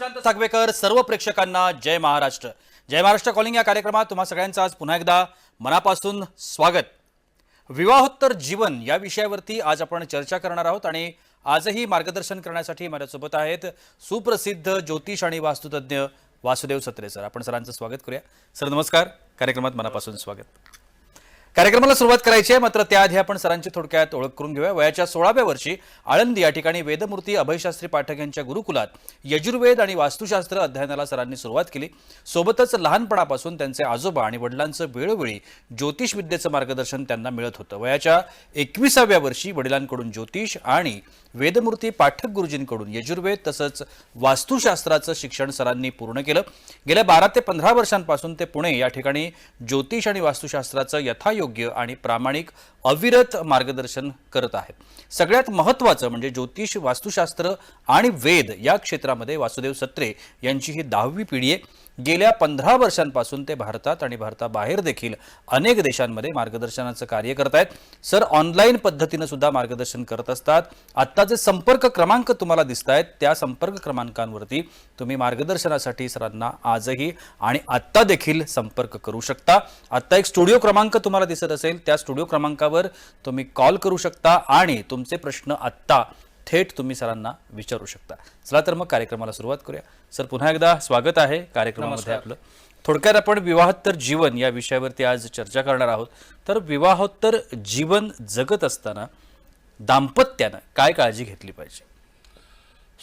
प्रशांत सागवेकर सर्व प्रेक्षकांना जय महाराष्ट्र. जय महाराष्ट्र कॉलिंग या कार्यक्रमात तुम्हा सगळ्यांचं आज पुन्हा एकदा मनापासून स्वागत. विवाहोत्तर जीवन या विषयावरती आज आपण चर्चा करणार आहोत आणि आजही मार्गदर्शन करण्यासाठी माझ्यासोबत आहेत सुप्रसिद्ध ज्योतिष आणि वास्तुतज्ञ वासुदेव सत्रे सर. आपण सरांचं स्वागत करूया. सर नमस्कार. कार्यक्रमात मनापासून स्वागत. कार्यक्रमाला सुरुवात करायची आहे. मात्र त्याआधी आपण सरांची थोडक्यात ओळख करून घेऊया. वयाच्या सोळाव्या वर्षी आळंदी या ठिकाणी वेदमूर्ती अभयशास्त्री पाठक यांच्या गुरुकुलात यजुर्वेद आणि वास्तुशास्त्र अध्ययनाला सरांनी सुरुवात केली. सोबतच लहानपणापासून त्यांचे आजोबा आणि वडिलांचं वेळोवेळी ज्योतिष विद्येचं मार्गदर्शन त्यांना मिळत होतं. वयाच्या एकविसाव्या वर्षी वडिलांकडून ज्योतिष आणि वेदमूर्ती पाठक गुरुजींकडून यजुर्वेद तसंच वास्तुशास्त्राचं शिक्षण सरांनी पूर्ण केलं. गेल्या बारा ते पंधरा वर्षांपासून ते पुणे या ठिकाणी ज्योतिष आणि वास्तुशास्त्राचं यथायोग्य आणि प्रामाणिक अविरत मार्गदर्शन करत आहेत सगळ्यात महत्त्वाचं म्हणजे ज्योतिष वास्तुशास्त्र आणि वेद या क्षेत्रामध्ये वासुदेव सत्रे यांची ही दहावी पिढी आहे. गेल्या पंधरा वर्षांपासून ते भारतात आणि भारताबाहेर देखील अनेक देशांमध्ये मार्गदर्शनाचं कार्य करत आहेत. सर ऑनलाईन पद्धतीनं सुद्धा मार्गदर्शन करत असतात. आत्ता जे संपर्क क्रमांक तुम्हाला दिसत आहेत त्या संपर्क क्रमांकांवरती तुम्ही मार्गदर्शनासाठी सरांना आजही आणि आत्ता देखील संपर्क करू शकता. आत्ता एक स्टुडिओ क्रमांक तुम्हाला दिसत असेल त्या स्टुडिओ क्रमांकावर तुम्ही कॉल करू शकता आणि तुमचे प्रश्न आत्ता थेट तुम्ही सरांना विचारू शकता. चला तर मग कार्यक्रमाला सुरुवात करूया. सर पुन्हा एकदा स्वागत आहे कार्यक्रमामध्ये आपलं. थोडक्यात आपण विवाहोत्तर जीवन या विषयावरती आज चर्चा करणार आहोत. तर विवाहोत्तर जीवन जगत असताना दाम्पत्यानं काय काळजी घेतली पाहिजे?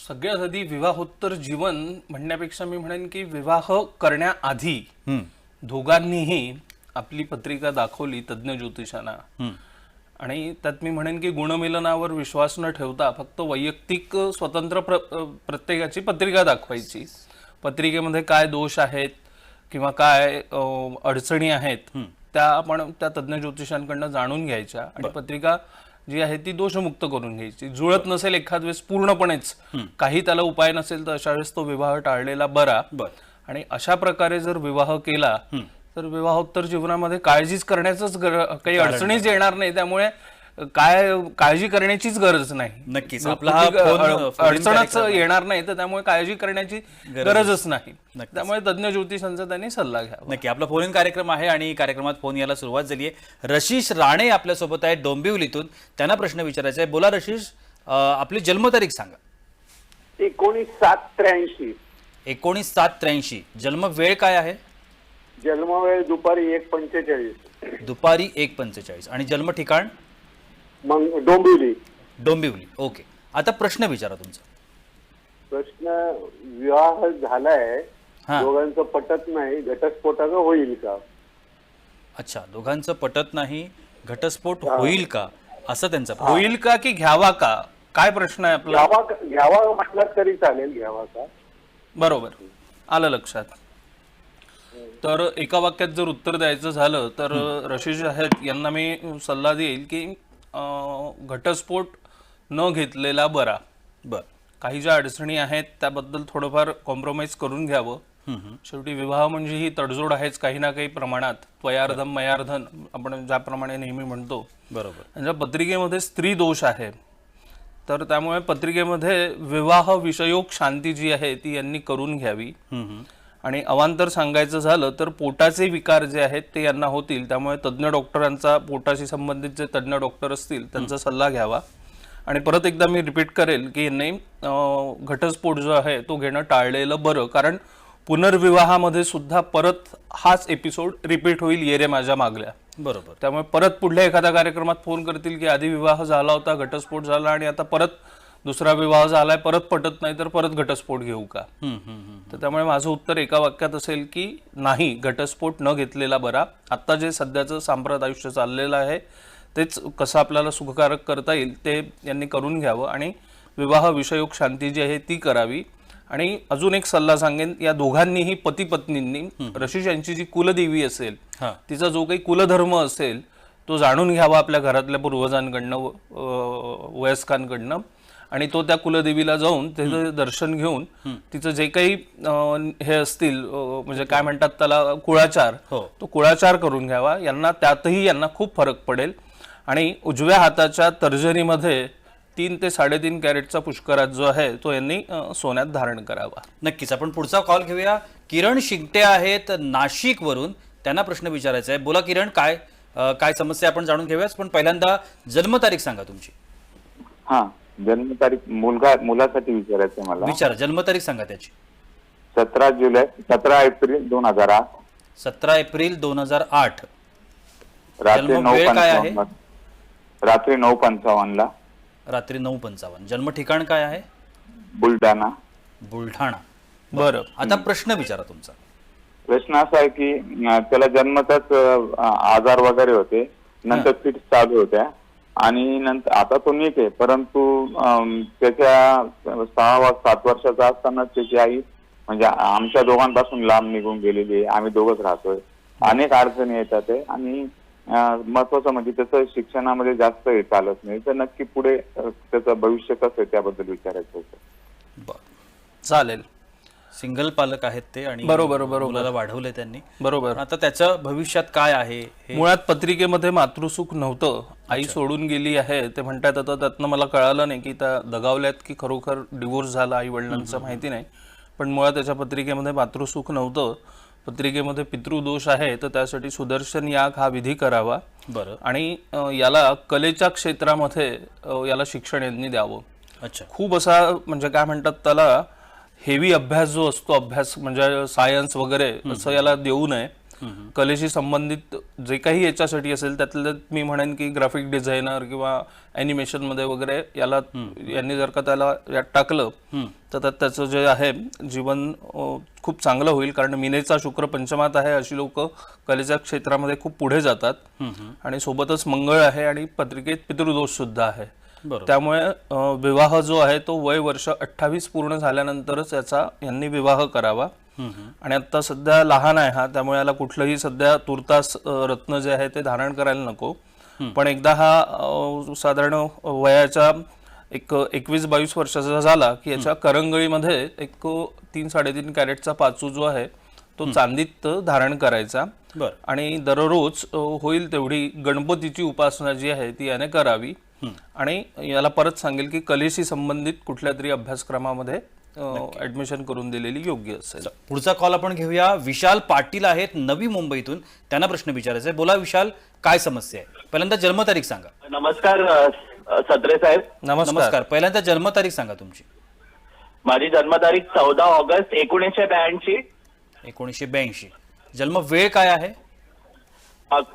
सगळ्यात आधी विवाहोत्तर जीवन म्हणण्यापेक्षा मी म्हणेन की विवाह करण्याआधी दोघांनीही आपली पत्रिका दाखवली तज्ज्ञ ज्योतिषांना आणि त्यात मी म्हणेन की गुणमिलनावर विश्वास न ठेवता फक्त वैयक्तिक स्वतंत्र प्र प्रत्येकाची पत्रिका दाखवायची. पत्रिकेमध्ये काय दोष आहेत किंवा काय अडचणी आहेत त्या आपण त्या तज्ज्ञ ज्योतिषांकडनं जाणून घ्यायच्या आणि पत्रिका जी आहे ती दोषमुक्त करून घ्यायची. जुळत नसेल एखाद वेळेस पूर्णपणेच काही त्याला उपाय नसेल तर अशा वेळेस तो विवाह टाळलेला बर. आणि अशा प्रकारे जर विवाह केला तर विवाहोत्तर जीवनामध्ये काळजीच करण्याचंच गर- काही अडचणीच येणार नाही. त्यामुळे काय काळजी करण्याचीच गरज नाही. नक्कीच. आपला हा अडचणच येणार नाही. तर त्यामुळे काळजी करण्याची गरजच नाही. त्यामुळे तज्ज्ञ ज्योतिषांचा त्यांनी सल्ला घ्यावा. नक्की. आपला फोन इन कार्यक्रम आहे आणि कार्यक्रमात फोन यायला सुरुवात झाली आहे. रशीश राणे आपल्यासोबत आहेत डोंबिवलीतून. त्यांना प्रश्न विचारायचा आहे. बोला रशीश आपली जन्मतारीख सांगा. एकोणीस सात त्र्याऐंशी. एकोणीस सात त्र्याऐंशी. जन्म वेळ काय आहे? जन्मवेळ दुपारी एक पंचेचाळीस. दुपारी एक पंचेचाळीस. आणि जन्म ठिकाण? मग डोंबिवली. डोंबिवली. ओके. आता प्रश्न विचारा तुमचा. प्रश्न विवाह झालाय. हा. दोघांचं पटत नाही. घटस्फोटाचं होईल का? अच्छा. दोघांचं पटत नाही. घटस्फोट होईल का? असं त्यांचा. होईल का की घ्यावा का? काय प्रश्न आहे आपला? घ्यावा घ्यावा म्हटलं तरी चालेल. घ्यावा का? बरोबर. आलं लक्षात. तर एका वाक्यात जर उत्तर द्यायचं झालं तर रशीज आहेत यांना मी सल्ला देईल की अं, घटस्फोट न घेतलेला बरा. बर. काही ज्या अडचणी आहेत त्याबद्दल थोडंफार कॉम्प्रोमाइज करून घ्यावं. शेवटी विवाह म्हणजे ही तडजोड आहेच काही ना काही प्रमाणात. त्वयार्धम मयार्धन आपण ज्याप्रमाणे नेहमी म्हणतो. बरोबर. त्यांच्या पत्रिकेमध्ये स्त्री दोष आहे तर त्यामुळे पत्रिकेमध्ये विवाह विषयोक शांती जी आहे ती यांनी करून घ्यावी. हम्म, हम्म. आणि अवांतर सांगायचं झालं तर पोटाचे विकार जे आहेत ते यांना होतील. त्यामुळे तज्ज्ञ डॉक्टरांचा पोटाशी संबंधित जे तज्ज्ञ डॉक्टर असतील त्यांचा सल्ला घ्यावा. आणि परत एकदा मी रिपीट करेल की यांनी घटस्फोट जो आहे तो घेणं टाळलेलं बरं. कारण पुनर्विवाहामध्ये सुद्धा परत हाच एपिसोड रिपीट होईल ये रे माझ्या मागल्या. बरोबर. त्यामुळे परत पुढल्या एखाद्या कार्यक्रमात फोन करतील की आधी विवाह झाला होता घटस्फोट झाला आणि आता परत दुसरा विवाह झालाय परत पटत नाही तर परत घटस्फोट घेऊ का. तर त्यामुळे माझं उत्तर एका वाक्यात असेल की नाही घटस्फोट न घेतलेला बरा. आत्ता जे सध्याचं सांप्रत आयुष्य चाललेलं आहे तेच कसं आपल्याला सुखकारक करता येईल ते यांनी करून घ्यावं. आणि विवाह विषयोक शांती जी आहे ती करावी. आणि अजून एक सल्ला सांगेन या दोघांनीही पती पत्नींनी रशीश यांची जी कुलदेवी असेल तिचा जो काही कुलधर्म असेल तो जाणून घ्यावा आपल्या घरातल्या पूर्वजांकडनं वयस्कांकडनं. आणि तो त्या कुलदेवीला जाऊन त्याचं दर्शन घेऊन तिचं जे काही हे असतील म्हणजे काय म्हणतात त्याला कुळाचार हो. तो कुळाचार करून घ्यावा. यांना त्यातही यांना खूप फरक पडेल. आणि उजव्या हाताच्या तर्जनीमध्ये तीन ते साडेतीन कॅरेटचा पुष्कराज जो आहे तो यांनी सोन्यात धारण करावा. नक्कीच. आपण पुढचा कॉल घेऊया. किरण शिंगटे आहेत नाशिकवरून. त्यांना प्रश्न विचारायचा आहे. बोला किरण काय काय समस्या आपण जाणून घेऊयाच पण पहिल्यांदा जन्मतारीख सांगा तुमची. हा. जन्मतारीख मुलगा मुलासाठी विचारायचं आहे मला. विचारा जन्मतारीख सांगा त्याची. सतरा जुलै सतरा एप्रिल दोन हजार आठ. सतरा एप्रिल दोन हजार आठ. रात्री जन्म नऊ वेळ काय आहे? पंचावन्न. रात्री नऊ पंचावन्न ला रात्री नऊ पंचावन्न. जन्म ठिकाण काय आहे? बुलढाणा. बुलढाणा. बरं. आता प्रश्न विचारा तुमचा. प्रश्न असा आहे की अं, त्याला जन्मताच अं, आजार वगैरे होते. नंतर फिट चालू होत्या. आणि नंतर आता तो नीट आहे परंतु त्याच्या सहा वा सात वर्षाचा असताना त्याची आई म्हणजे आमच्या दोघांपासून लांब निघून गेलेली आहे आम्ही दोघच राहतोय. अनेक अडचणी येतात आणि महत्वाचं म्हणजे त्याचं शिक्षणामध्ये जास्त हे चालत नाही. तर नक्की पुढे त्याचं भविष्य कसं आहे त्याबद्दल विचारायचं होतं. चालेल. सिंगल पालक आहेत ते आणि बरोबर, बरोबर. वाढवले त्यांनी. बरोबर. आता त्याचं भविष्यात काय आहे मुळात पत्रिकेमध्ये मातृसुख नव्हतं. आई सोडून गेली आहे. ते म्हणतात आता त्यातनं मला कळालं नाही की त्या दगावल्यात की खरोखर डिवोर्स झाला आई वडिलांचं माहिती नाही. पण मुळात त्याच्या पत्रिकेमध्ये मातृसुख नव्हतं. पत्रिकेमध्ये पितृदोष आहे तर त्यासाठी सुदर्शन याग हा विधी करावा. बरं. आणि याला कलेच्या क्षेत्रामध्ये याला शिक्षण यांनी द्यावं. अच्छा. खूप असा म्हणजे काय म्हणतात त्याला हेवी अभ्यास जो असतो अभ्यास म्हणजे सायन्स वगैरे असं याला देऊ नये. कलेशी संबंधित जे काही याच्यासाठी असेल त्यातलं त्यात मी म्हणेन की ग्राफिक डिझायनर किंवा अॅनिमेशनमध्ये वगैरे याला यांनी जर का त्याला यात टाकलं तर त्यात त्याचं जे आहे जीवन खूप चांगलं होईल. कारण मिनेचा शुक्र पंचमात आहे अशी लोक कलेच्या क्षेत्रामध्ये खूप पुढे जातात. आणि सोबतच मंगळ आहे आणि पत्रिकेत पितृदोष सुद्धा आहे. त्यामुळे विवाह जो आहे तो वय वर्ष अठ्ठावीस पूर्ण झाल्यानंतरच याचा यांनी विवाह करावा. आणि आता सध्या लहान आहे हा त्यामुळे याला कुठलंही सध्या तुर्तास रत्न जे आहे ते धारण करायला नको. पण एकदा हा साधारण वयाच्या एक एकवीस बावीस वर्षाचा झाला की याच्या करंगळीमध्ये एक तीन साडेतीन कॅरेटचा पाचू जो आहे तो चांदीत धारण करायचा. बरं. आणि दररोज होईल तेवढी गणपतीची उपासना जी आहे ती याने करावी. आणि याला परत सांगेल की कलेशी संबंधित कुठल्या तरी अभ्यासक्रमामध्ये ऍडमिशन करून दिलेली योग्य असेल. पुढचा कॉल आपण घेऊया. विशाल पाटील आहेत नवी मुंबईतून. त्यांना प्रश्न विचारायचा आहे. बोला विशाल काय समस्या आहे? पहिल्यांदा जन्मतारीख सांगा. नमस्कार अ, सत्रे साहेब. नमस्कार. पहिल्यांदा जन्मतारीख सांगा तुमची. माझी जन्मतारीख चौदा ऑगस्ट एकोणीसशे ब्याऐंशी. एकोणीसशे ब्याऐंशी. जन्म वेळ काय आहे?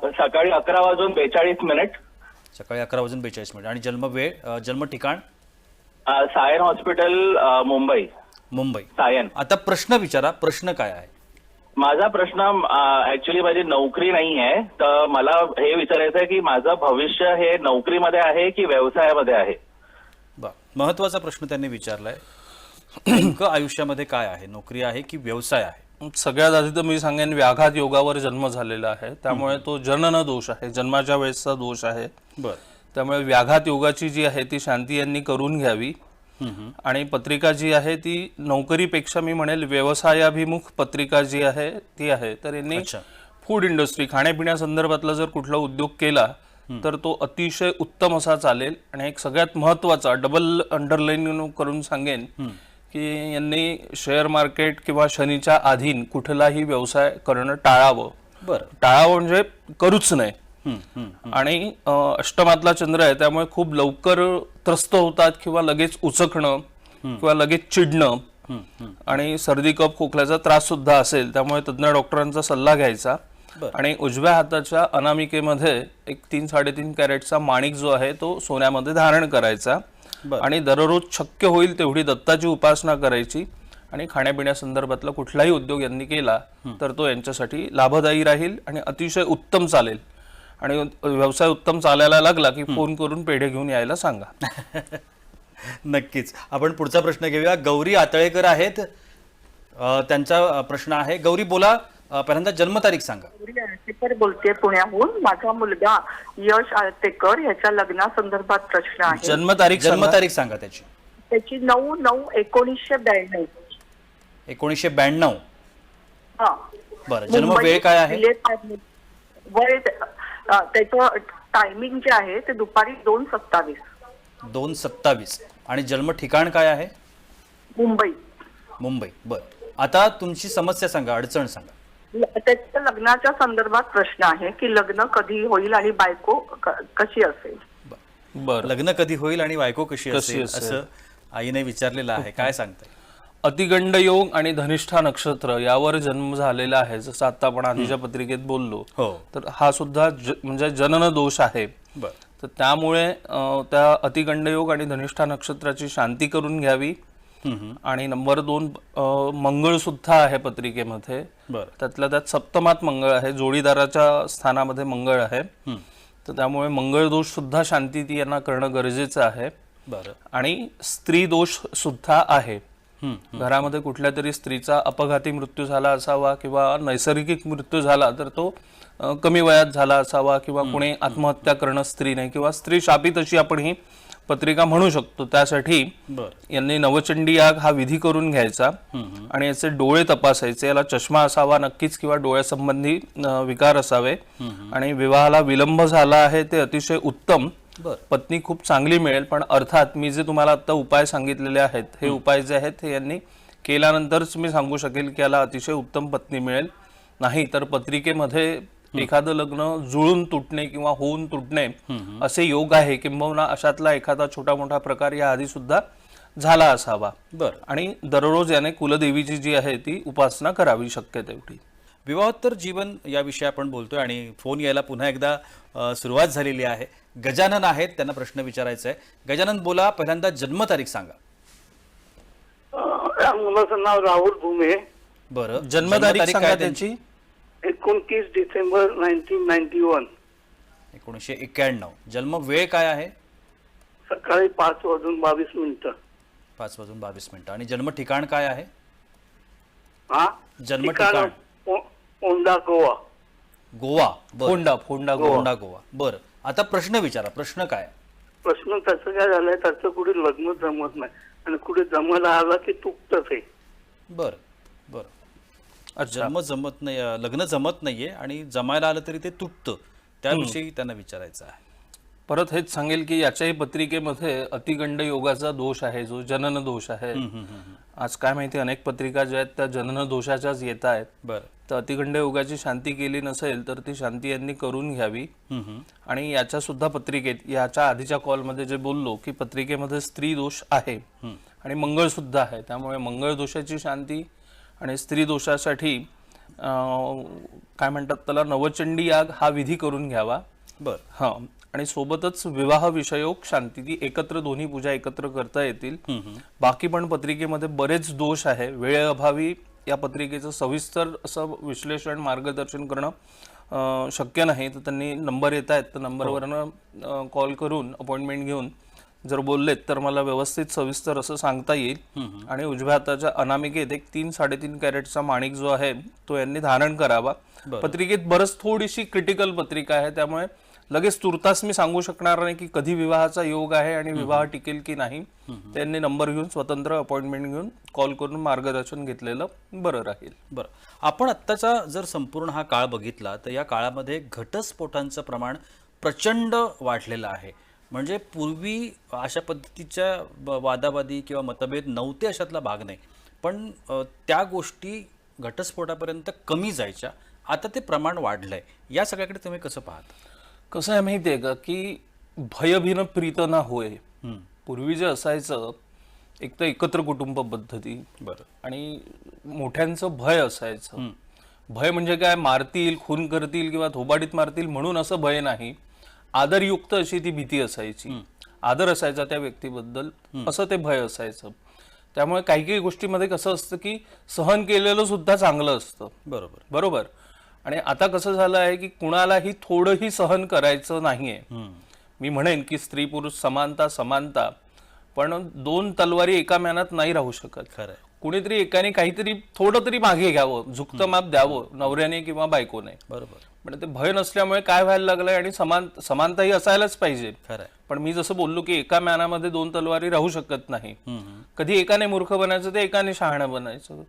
सकाळी अकरा वाजून बेचाळीस मिनिट. सकाळी अकरा वाजून बेचाळीस मिनिट. आणि जन्म वेळ जन्म ठिकाण? सायन हॉस्पिटल मुंबई. मुंबई. सायन. आता प्रश्न विचारा प्रश्न काय आहे? माझा प्रश्न ऍक्च्युली माझी नोकरी नाही आहे तर मला हे विचारायचं आहे की माझं भविष्य हे नोकरीमध्ये आहे की व्यवसायामध्ये आहे? महत्त्वाचा प्रश्न त्यांनी विचारलाय. नेमकं आयुष्यामध्ये काय आहे? नोकरी आहे की व्यवसाय आहे? सगळ्यात आधी तर मी सांगेन व्याघात योगावर जन्म झालेला आहे. त्यामुळे तो जनन दोष आहे. जन्माच्या वेळेसचा दोष आहे. बर. त्यामुळे व्याघात योगाची जी आहे ती शांती यांनी करून घ्यावी. आणि पत्रिका जी आहे ती नोकरीपेक्षा मी म्हणेल व्यवसायाभिमुख पत्रिका जी आहे ती आहे. तर यांनी. फूड इंडस्ट्री खाण्यापिण्यासंदर्भातला जर कुठला उद्योग केला तर तो अतिशय उत्तम असा चालेल. आणि एक सगळ्यात महत्त्वाचा डबल अंडरलाईन करून सांगेन. की यांनी शेअर मार्केट किंवा शनीच्या अधीन कुठलाही व्यवसाय करणं टाळावं. बर. टाळावं म्हणजे करूच नाही आणि अष्टमातला चंद्र आहे त्यामुळे खूप लवकर त्रस्त होतात किंवा लगेच उचकणं किंवा लगेच चिडणं. आणि सर्दी कप खोकल्याचा त्रास सुद्धा असेल त्यामुळे तज्ज्ञ डॉक्टरांचा सल्ला घ्यायचा. आणि उजव्या हाताच्या अनामिकेमध्ये एक तीन साडेतीन कॅरेटचा माणिक जो आहे तो सोन्यामध्ये धारण करायचा. आणि दररोज शक्य होईल तेवढी दत्ताची उपासना करायची. आणि खाण्यापिण्यासंदर्भातला कुठलाही उद्योग यांनी केला तर तो यांच्यासाठी लाभदायी राहील आणि अतिशय उत्तम चालेल. आणि व्यवसाय उत्तम चालायला लागला की फोन करून पेढे घेऊन यायला सांगा. नक्कीच. आपण पुढचा प्रश्न घेऊया. गौरी आतळेकर आहेत. त्यांचा प्रश्न आहे. गौरी बोला. पहिल्यांदा जन्मतारीख सांगा. बोलते पुण्याहून. माझा मुलगा यश आळतेकर ह्याच्या लग्नासंदर्भात प्रश्न आहे. जन्मतारीख सांगा. जन्मतारीख सांगा त्याची. त्याची नऊ नऊ एकोणीसशे ब्याण्णव. एकोणीसशे ब्याण्णव. हा. बरं जन्म वेळ काय आहे. वय त्याचं टायमिंग जे आहे ते दुपारी दोन सत्तावीस. दोन सत्तावीस. आणि जन्म ठिकाण काय आहे? मुंबई. मुंबई. बरं. आता तुमची समस्या सांगा अडचण सांगा. त्याच्या लग्नाच्या संदर्भात प्रश्न आहे की लग्न कधी होईल आणि बायको कशी असेल? बरं. लग्न कधी होईल आणि बायको कशी कशी असेल? असं आईने विचारलेलं आहे. काय सांगताय? अतिगंड योग आणि धनिष्ठा नक्षत्र यावर जन्म झालेला आहे. जसं आता आपण आधीच्या पत्रिकेत बोललो हो. तर हा सुद्धा म्हणजे जनन दोष आहे. बरं. तर त्यामुळे त्या अतिगंड योग आणि धनिष्ठा नक्षत्राची शांती करून घ्यावी. आणि नंबर दोन मंगळ सुद्धा आहे पत्रिकेमध्ये. बरं. त्यातल्या त्यात सप्तमात मंगळ आहे जोडीदाराच्या स्थानामध्ये मंगळ आहे. तर त्यामुळे मंगळ दोष सुद्धा शांती ती यांना करणं गरजेचं आहे. बरं. आणि स्त्री दोष सुद्धा आहे. घरामध्ये कुठल्या तरी स्त्रीचा अपघाती मृत्यू झाला असावा किंवा नैसर्गिक मृत्यू झाला तर तो कमी वयात झाला असावा किंवा कोणी आत्महत्या करणं स्त्रीने किंवा स्त्री शापित अशी आपण ही पत्रिका म्हणू शकतो त्यासाठी यांनी नवचंडी याग हा विधी करून घ्यायचा. आणि याचे डोळे तपासायचे. याला चष्मा असावा नक्कीच किंवा डोळ्यासंबंधी विकार असावे. आणि विवाहाला विलंब झाला आहे ते अतिशय उत्तम. पत्नी खूप चांगली मिळेल पण अर्थात मी जे तुम्हाला आता उपाय सांगितलेले आहेत हे उपाय जे आहेत हे यांनी केल्यानंतरच मी सांगू शकेल की याला अतिशय उत्तम पत्नी मिळेल. नाही तर पत्रिकेमध्ये एखादं लग्न जुळून तुटणे किंवा होऊन तुटणे असे योग आहे किंबहुना अशातला एखादा छोटा मोठा प्रकार या आधी सुद्धा झाला असावा. बरं. आणि दररोज याने कुलदेवीची जी आहे ती उपासना करावी शक्य तेवढी विवाहोत्तर जीवन या विषयी आपण बोलतोय आणि फोन यायला पुन्हा एकदा सुरुवात झालेली आहे. गजानन आहेत त्यांना प्रश्न विचारायचा आहे. गजानन बोला पहिल्यांदा जन्मतारीख सांगा. मुलाचं नाव राहुल भुमे. बरं. जन्मतारीख सांगा काय त्यांची? एकोणतीस डिसेंबर नाईन्टीन नाईन्टी वन. एकोणीसशे एक्क्याण्णव. जन्म वेळ काय आहे? सकाळी पाच वाजून बावीस मिनिटं. पाच वाजून बावीस मिनिटं. आणि जन्म ठिकाण काय आहे? हा? जन्म ठिकाण ओंडा गोवा. गोवा. फोंडा फोंडा गोवा. गोंडा गोवा. बरं. आता प्रश्न विचारा. प्रश्न काय? प्रश्न त्याचं काय झालंय? त्याचं कुठे लग्न जमत नाही. आणि कुठे जमायला आला की तुकतच आहे. बरं. बरं. जन्म जमत नाही लग्न जमत नाहीये आणि जमायला आलं तरी ते तुटतं. त्याविषयी त्यांना विचारायचं आहे. परत हेच सांगेल की याच्याही पत्रिकेमध्ये अतिगंड योगाचा दोष आहे जो जनन दोष आहे. आज काय माहिती अनेक पत्रिका ज्या आहेत त्या जनन दोषाच्याच येत आहेत. बरं. तर अतिगंड योगाची शांती केली नसेल तर ती शांती यांनी करून घ्यावी. आणि याच्या सुद्धा पत्रिकेत याच्या आधीच्या कॉलमध्ये जे बोललो की पत्रिकेमध्ये स्त्री दोष आहे. आणि मंगळ सुद्धा आहे. त्यामुळे मंगळ दोषाची शांती आणि स्त्री दोषासाठी काय म्हणतात त्याला नवचंडी याग हा विधी करून घ्यावा. बरं. हा. आणि सोबतच विवाह विषयोक शांती ती एकत्र दोन्ही पूजा एकत्र करता येतील. बाकी पण पत्रिकेमध्ये बरेच दोष आहे. वेळेअभावी या पत्रिकेचं सविस्तर असं विश्लेषण मार्गदर्शन करणं शक्य नाही. तर त्यांनी नंबर येत आहेत तर नंबरवरनं कॉल करून अपॉइंटमेंट घेऊन जर बोललेत तर मला व्यवस्थित सविस्तर असं सांगता येईल. आणि उजव्या हाताच्या अनामिकेत एक तीन साडेतीन कॅरेटचा माणिक जो आहे तो यांनी धारण करावा. पत्रिकेत बरंच थोडीशी क्रिटिकल पत्रिका आहे त्यामुळे लगेच तुर्तास मी सांगू शकणार नाही की कधी विवाहाचा योग आहे आणि विवाह टिकेल की नाही. त्यांनी नंबर घेऊन स्वतंत्र अपॉइंटमेंट घेऊन कॉल करून मार्गदर्शन घेतलेलं बरं राहील. बरं. आपण आत्ताचा जर संपूर्ण हा काळ बघितला तर या काळामध्ये घटस्फोटांचं प्रमाण प्रचंड वाढलेलं आहे. म्हणजे पूर्वी अशा पद्धतीच्या वादावादी किंवा मतभेद नव्हते अशातला भाग नाही. पण त्या गोष्टी घटस्फोटापर्यंत कमी जायच्या. आता ते प्रमाण वाढलंय. या सगळ्याकडे तुम्ही कसं पाहता? कसं आहे माहिती आहे का? की भयभिन प्रीत ना होय पूर्वी जे असायचं एक तर एकत्र कुटुंब पद्धती बरं. आणि मोठ्यांचं भय असायचं. भय म्हणजे काय? मारतील खून करतील किंवा थोबाडीत मारतील म्हणून असं भय नाही. आदरयुक्त अशी ती भीती असायची. आदर असायचा त्या व्यक्तीबद्दल. असं ते भय असायचं. त्यामुळे काही काही गोष्टीमध्ये कसं असतं की सहन केलेलं सुद्धा चांगलं असतं. बरोबर. बरोबर. आणि आता कसं झालं आहे की कुणालाही थोडंही सहन करायचं नाहीये. मी म्हणेन की स्त्री पुरुष समानता समानता पण दोन तलवारी एका म्यानात नाही राहू शकत. खरंय. कुणीतरी एकाने काहीतरी थोडं तरी मागे घ्यावं. झुकतं माप द्यावं. नवऱ्याने किंवा बायकोने. बरोबर. पण ते भय नसल्यामुळे काय व्हायला लागलंय आणि समान समानता ही असायलाच पाहिजे. खरंय. पण मी जसं बोललो की एका म्यानामध्ये दोन तलवारी राहू शकत नाही. कधी एकाने मूर्ख बनायचं ते एकाने शहाणं बनायचं.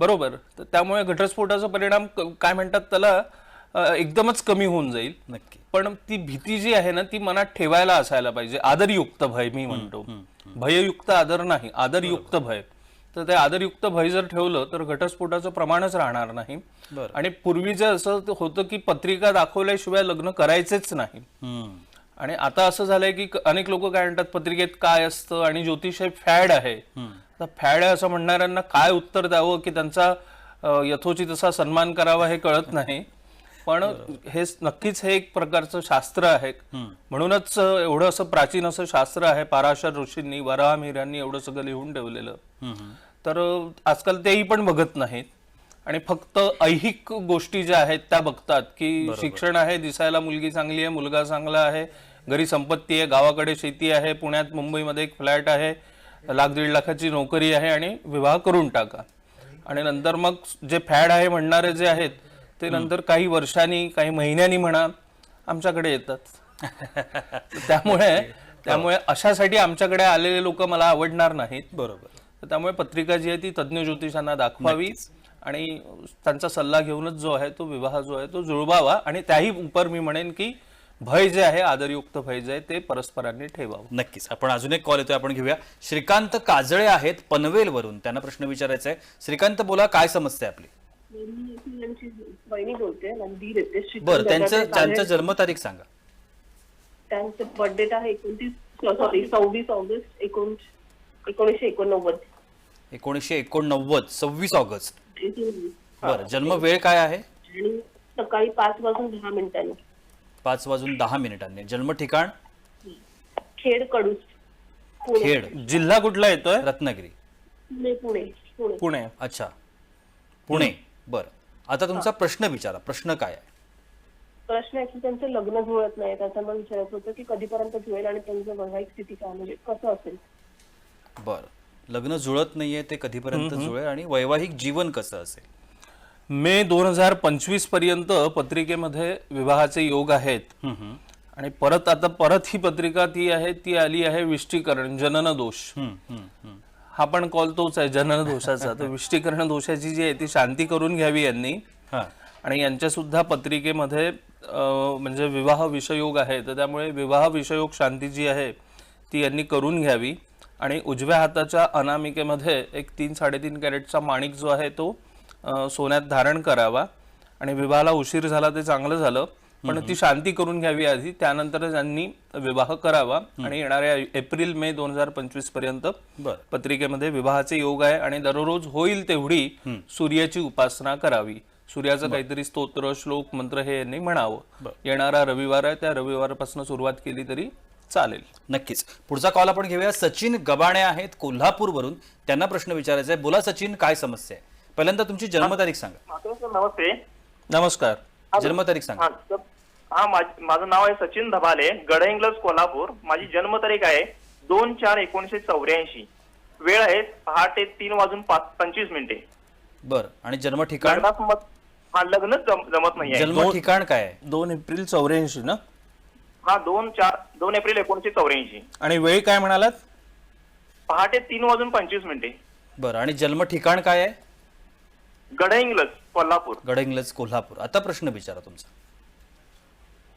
बरोबर. तर त्यामुळे घटस्फोटाचा परिणाम काय म्हणतात त्याला एकदमच कमी होऊन जाईल. नक्की. पण ती भीती जी आहे ना ती मनात ठेवायला असायला पाहिजे. आदरयुक्त भय मी म्हणतो. भययुक्त आदर नाही आदरयुक्त भय. तर ते आदरयुक्त भय जर ठेवलं तर घटस्फोटाचं प्रमाणच राहणार नाही. आणि पूर्वीचं असं होतं की पत्रिका दाखवल्याशिवाय लग्न करायचेच नाही. आणि आता असं झालंय की अनेक लोक काय म्हणतात पत्रिकेत काय असतं आणि ज्योतिष हे फॅड आहे. तर फॅड आहे असं म्हणणाऱ्यांना काय उत्तर द्यावं की त्यांचा यथोचित असा सन्मान करावा हे कळत नाही. पण हे नक्कीच हे एक प्रकारचं शास्त्र आहे. म्हणूनच एवढं असं प्राचीन असं शास्त्र आहे. पाराशर ऋषींनी वराहमिरांनी एवढं सगळं लिहून ठेवलेलं. तर आजकाल तेही पण बघत नाहीत. आणि फक्त ऐहिक गोष्टी ज्या आहेत त्या बघतात की शिक्षण आहे दिसायला मुलगी चांगली आहे मुलगा चांगला आहे घरी संपत्ती आहे गावाकडे शेती आहे पुण्यात मुंबईमध्ये एक फ्लॅट आहे लाख दीड लाखाची नोकरी आहे आणि विवाह करून टाका. आणि नंतर मग जे फॅड आहे म्हणणारे जे आहेत ते नंतर काही वर्षांनी काही महिन्यांनी म्हणा आमच्याकडे येतात. त्यामुळे त्यामुळे अशासाठी आमच्याकडे आलेले लोक मला आवडणार नाहीत. बरोबर. तर त्यामुळे पत्रिका जी आहे ती तज्ज्ञ ज्योतिषांना दाखवावी आणि त्यांचा सल्ला घेऊनच जो आहे तो विवाह जो आहे तो जुळवावा आणि त्याही उपर मी म्हणेन की भय जे आहे आदरयुक्त भय जे आहे ते परस्परांनी ठेवावं. नक्कीच. आपण अजून एक कॉल येतोय आपण घेऊया. श्रीकांत काजळे आहेत पनवेलवरून. त्यांना प्रश्न विचारायचा आहे श्रीकांत बोला काय समस्या आहे आपली बहिणी बोलते येते बरं त्यांचं त्यांचं जन्मतारीख सांगा. त्यांचं बर्थ डेट आहे एकोणतीस सॉरी सव्वीस ऑगस्ट एकोणीस एकोणीसशे एकोणनव्वद. एकोणीसशे एकोणनव्वद सव्वीस ऑगस्ट. बरं जन्म वेळ काय आहे? आणि सकाळी पाच वाजून दहा मिनिटांनी. पाच वाजून दहा मिनिटांनी. जन्म ठिकाण? खेड कडूस. पुणे. खेड. जिल्हा कुठला येतोय? रत्नागिरी. पुणे पुणे पुणे. पुणे. अच्छा. पुणे. बरं. आता तुमचा प्रश्न विचारा. प्रश्न काय आहे? प्रश्न आहे की त्यांचं लग्न जुळत नाही. त्याचं मला विचारायचं होतं की कधीपर्यंत जुळेल आणि त्यांचं वैवाहिक स्थिती काय म्हणजे कसं असेल? बरं. लग्न जुळत नाहीये ते कधीपर्यंत जुळेल आणि वैवाहिक जीवन कसं असेल? मे दोन हजार पंचवीसपर्यंत पत्रिकेमध्ये विवाहाचे योग आहेत. आणि परत आता परत ही पत्रिका ती आहे ती आली आहे विष्टीकरण जनन दोष. हा पण कॉल तोच आहे जनन दोषाचा. तर विष्टीकरण दोषाची जी आहे ती शांती करून घ्यावी यांनी. हा. आणि यांच्या सुद्धा पत्रिकेमध्ये म्हणजे विवाह विषयोग आहे. तर त्यामुळे विवाह विषयोग शांती जी आहे ती यांनी करून घ्यावी. आणि उजव्या हाताच्या अनामिकेमध्ये एक तीन साडेतीन कॅरेटचा माणिक जो आहे तो सोन्यात धारण करावा. आणि विवाहाला उशीर झाला ते चांगलं झालं पण ती शांती करून घ्यावी आधी त्यानंतर त्यांनी विवाह करावा. आणि येणाऱ्या एप्रिल मे दोन हजार पंचवीसपर्यंत पत्रिकेमध्ये विवाहाचे योग आहे आणि दररोज होईल तेवढी सूर्याची उपासना करावी. सूर्याचं काहीतरी स्तोत्र श्लोक मंत्र हे यांनी म्हणावं. येणारा रविवार आहे त्या रविवारपासून सुरुवात केली तरी चालेल. नक्कीच. पुढचा कॉल आपण घेऊया. सचिन गबाणे आहेत कोल्हापूरवरून. त्यांना प्रश्न विचारायचा आहे. बोला सचिन काय समस्या आहे? पहिल्यांदा तुमची जन्मतारीख सांगा. नमस्ते. नमस्कार. जन्मतारीख सांगा. हा हा माझ- माझं नाव आहे सचिन धबाले गडहिंग्लज कोल्हापूर. माझी जन्मतारीख आहे दोन चार एकोणीसशे चौऱ्याऐंशी. वेळ आहे पहाटे तीन वाजून पाच पंचवीस मिनिटे. बरं. आणि जन्म ठिकाण? लग्नात मत हा लग्नच जम- जमत नाही जन्म ठिकाण काय आहे? दोन एप्रिल चौऱ्याऐंशी ना? हा दोन चार दोन एप्रिल एकोणीसशे चौऱ्याऐंशी. आणि वेळ काय म्हणालात? पहाटे तीन वाजून पंचवीस मिनिटे. बरं आणि जन्म ठिकाण काय आहे? गडहिंग्लज कोल्हापूर. गडहिंग्लज कोल्हापूर. आता प्रश्न विचारा तुमचा.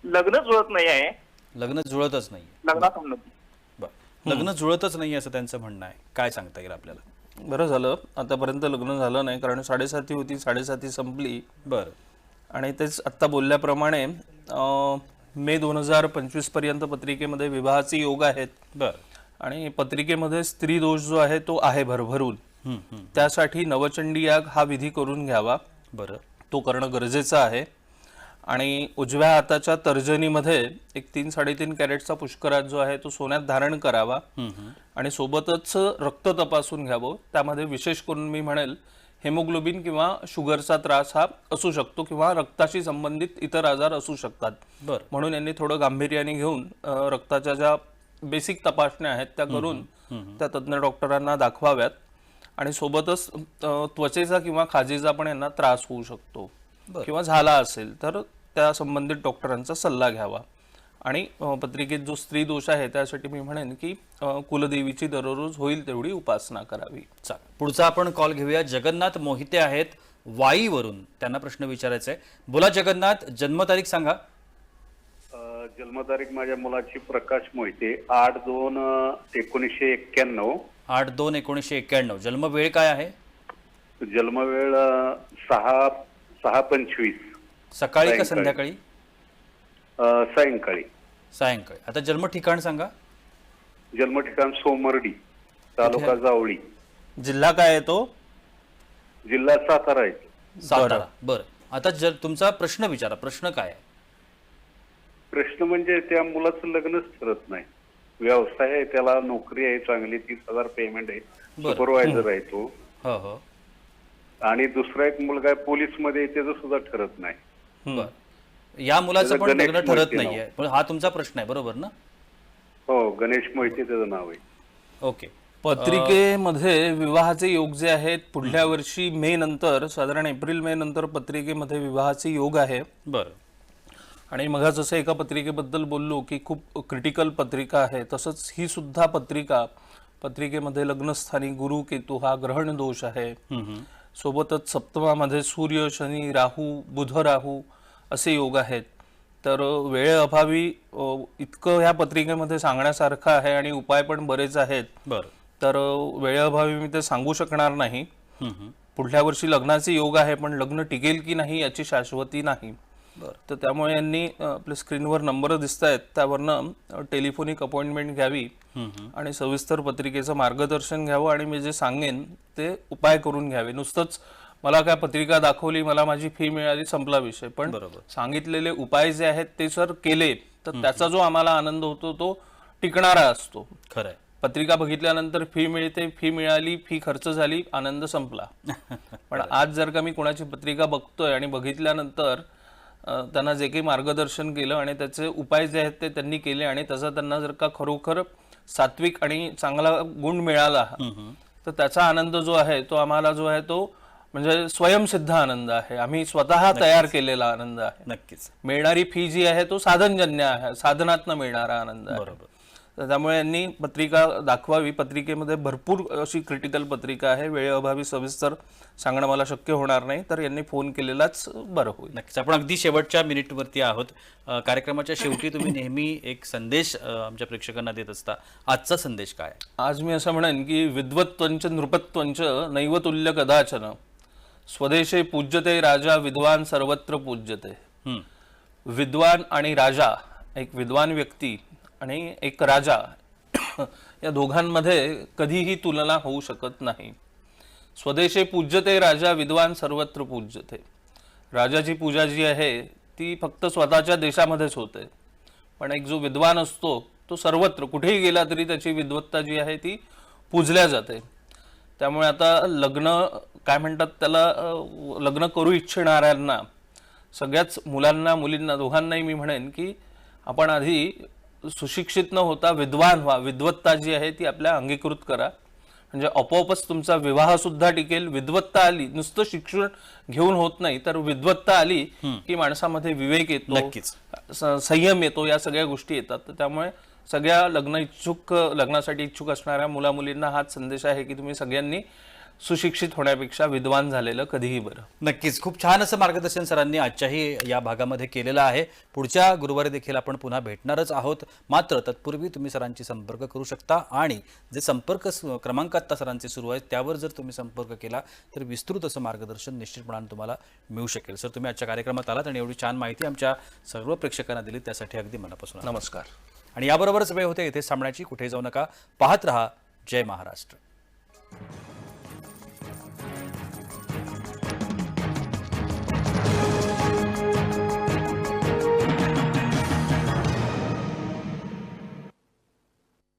लग्न जुळत नाही आहे. लग्न जुळतच नाही बरं. लग्न जुळतच नाही असं त्यांचं म्हणणं आहे. काय सांगता येईल आपल्याला? बरं झालं. आतापर्यंत लग्न झालं नाही कारण साडेसाती होती साडेसाती संपली. बरं. आणि तेच आत्ता बोलल्याप्रमाणे अं, मे दोन हजार पंचवीसपर्यंत पत्रिकेमध्ये विवाहाचे योग आहेत. बरं. आणि पत्रिकेमध्ये स्त्री दोष जो आहे तो आहे भरभरून. त्यासाठी नवचंडी याग हा विधी करून घ्यावा. बरं. तो करणं गरजेचं आहे. आणि उजव्या हाताच्या तर्जनीमध्ये एक तीन साडेतीन कॅरेटचा पुष्कराज जो आहे तो सोन्यात धारण करावा. आणि सोबतच रक्त तपासून घ्यावं. त्यामध्ये विशेष करून मी म्हणेल हेमोग्लोबिन किंवा शुगरचा त्रास हा असू शकतो किंवा रक्ताशी संबंधित इतर आजार असू शकतात. बरं. म्हणून यांनी थोडं गांभीर्याने घेऊन अ, रक्ताच्या ज्या बेसिक तपासण्या आहेत त्या करून त्या तज्ज्ञ डॉक्टरांना दाखवाव्यात आणि सोबतच अ, त्वचेचा किंवा खाजेचा पण यांना त्रास होऊ शकतो किंवा झाला असेल तर त्या संबंधित डॉक्टरांचा सल्ला घ्यावा. आणि पत्रिकेत जो स्त्री दोष आहे त्यासाठी मी म्हणेन की कुलदेवीची दररोज होईल तेवढी उपासना करावी. चालेल. पुढचा आपण कॉल घेऊया. जगन्नाथ मोहिते आहेत वाईवरून. त्यांना प्रश्न विचारायचा आहे बोला जगन्नाथ जन्मतारीख सांगा. जन्मतारीख माझ्या मुलाची प्रकाश मोहिते. आठ दोन एकोणीसशे एक्क्याण्णव. आठ दोन एकोणीसशे एक्क्याण्णव. जन्मवेळ काय आहे? जन्मवेळ सहा सहा पंचवीस. सकाळी का. संध्याकाळी? अ, सायंकाळी. सायंकाळी. आता जन्म ठिकाण सांगा. जन्म ठिकाण सोमर्डी तालुका जावळी. जिल्हा काय आहे तो? जिल्हा सातारा आहे. सातारा. बरं. आता जर तुमचा प्रश्न विचारा. प्रश्न काय आहे? प्रश्न म्हणजे त्या मुलाचं लग्नच ठरत नाही. व्यवसाय आहे त्याला नोकरी आहे चांगली तीस हजार पेमेंट आहे. बरं. सुपरवायझर आहे तो. हो हो. आणि दुसरा एक मुलगा आहे पोलीसमध्ये त्याचं सुद्धा ठरत नाही. बरं. या मुलाचं त्याचं पण गणेश लग्न ठरत मोहिते नाव. नाहीये पण हा तुमचा प्रश्न आहे बरोबर ना? हो गणेश मोहिते त्याचं नाव आहे. ओके. पत्रिकेमध्ये विवाहाचे योग जे आहेत पुढल्या वर्षी मे नंतर साधारण एप्रिल मे नंतर पत्रिकेमध्ये विवाहाचे योग आहे. बरं. आणि मग जसं एका पत्रिकेबद्दल बोललो की खूप क्रिटिकल पत्रिका आहे. तसंच ही सुद्धा पत्रिका पत्रिकेमध्ये लग्नस्थानी गुरु केतू हा ग्रहण दोष आहे सोबतच सप्तमामध्ये सूर्य शनी राहू बुध राहू असे योग आहेत. तर वेळेअभावी इतकं ह्या पत्रिकेमध्ये सांगण्यासारखं आहे आणि उपाय पण बरेच आहेत. बरं. तर वेळेअभावी मी ते सांगू शकणार नाही. पुढल्या वर्षी लग्नाचे योग आहे पण लग्न टिकेल की नाही याची शाश्वती नाही. तर त्यामुळे यांनी आपल्या स्क्रीनवर नंबर दिसत आहेत त्यावरनं टेलिफोनिक अपॉइंटमेंट घ्यावी आणि सविस्तर पत्रिकेचं मार्गदर्शन घ्यावं आणि मी जे सांगेन ते उपाय करून घ्यावे. नुसतंच मला काय पत्रिका दाखवली मला माझी फी मिळाली संपला विषय. पण सांगितलेले उपाय जे आहेत ते जर केले तर त्याचा जो आम्हाला आनंद होतो तो टिकणारा असतो. खरं आहे पत्रिका बघितल्यानंतर फी मिळते फी मिळाली फी खर्च झाली आनंद संपला. पण आज जर का मी कोणाची पत्रिका बघतोय आणि बघितल्यानंतर त्यांना जे काही मार्गदर्शन केलं आणि त्याचे उपाय जे आहेत ते त्यांनी केले आणि त्याचा त्यांना जर का खरोखर सात्विक आणि चांगला गुण मिळाला तर त्याचा आनंद जो आहे तो आम्हाला जो आहे तो म्हणजे स्वयंसिद्ध आनंद आहे. आम्ही स्वतः तयार केलेला आनंद आहे. नक्कीच. मिळणारी फी जी आहे तो साधनजन्य आहे. साधनातनं मिळणारा आनंद आहे. बरोबर. तर त्यामुळे यांनी पत्रिका दाखवावी. पत्रिकेमध्ये भरपूर अशी क्रिटिकल पत्रिका आहे. वेळेअभावी सविस्तर सांगणं मला शक्य होणार नाही तर यांनी फोन केलेलाच बरं होईल. नक्कीच. आपण अगदी शेवटच्या मिनिटवरती आहोत. कार्यक्रमाच्या शेवटी तुम्ही नेहमी एक संदेश आमच्या प्रेक्षकांना देत असता. आजचा संदेश काय? आज मी असं म्हणेन की विद्वत्वंच नृपत्वंच नैवतुल्य कदाचन स्वदेशे पूज्यते राजा विद्वान सर्वत्र पूज्यते. विद्वान आणि राजा एक विद्वान व्यक्ती आणि एक राजा या दोघांमध्ये कधीही तुलना होऊ शकत नाही. स्वदेशे पूज्यते राजा विद्वान सर्वत्र पूज्यते. राजाची पूजा जी आहे ती फक्त स्वतःच्या देशामध्येच होते. पण एक जो विद्वान असतो तो सर्वत्र कुठेही गेला तरी त्याची विद्वत्ता जी आहे ती पूजल्या जाते. त्यामुळे आता लग्न काय म्हणतात त्याला लग्न करू इच्छिणाऱ्यांना सगळ्याच मुलांना मुलींना दोघांनाही मी म्हणेन की आपण आधी सुशिक्षित न होता विद्वान व्हा. विद्वत्ता जी आहे ती आपल्या अंगीकृत करा. म्हणजे आपोआपच तुमचा विवाह सुद्धा टिकेल. विद्वत्ता आली नुसतं शिक्षण घेऊन होत नाही तर विद्वत्ता आली की माणसामध्ये विवेक येतो संयम येतो या सगळ्या गोष्टी येतात. त्यामुळे सगळ्या लग्न इच्छुक लग्नासाठी इच्छुक असणाऱ्या मुला मुलींना हाच संदेश आहे की तुम्ही सगळ्यांनी सुशिक्षित होण्यापेक्षा विद्वान झालेलं कधीही बरं. नक्कीच. खूप छान असं मार्गदर्शन सरांनी आजच्याही या भागामध्ये केलेलं आहे. पुढच्या गुरुवारी देखील आपण पुन्हा भेटणारच आहोत. मात्र तत्पूर्वी तुम्ही सरांची संपर्क करू शकता आणि जे संपर्क क्रमांक आत्ता सरांचे सुरू आहेत त्यावर जर तुम्ही संपर्क केला तर विस्तृत असं मार्गदर्शन निश्चितपणाने तुम्हाला मिळू शकेल. सर तुम्ही आजच्या कार्यक्रमात आलात आणि एवढी छान माहिती आमच्या सर्व प्रेक्षकांना दिली त्यासाठी अगदी मनापासून. नमस्कार. आणि याबरोबरच वेळ होते इथे सामण्याची कुठे जाऊ नका. पाहत रहा जय महाराष्ट्र.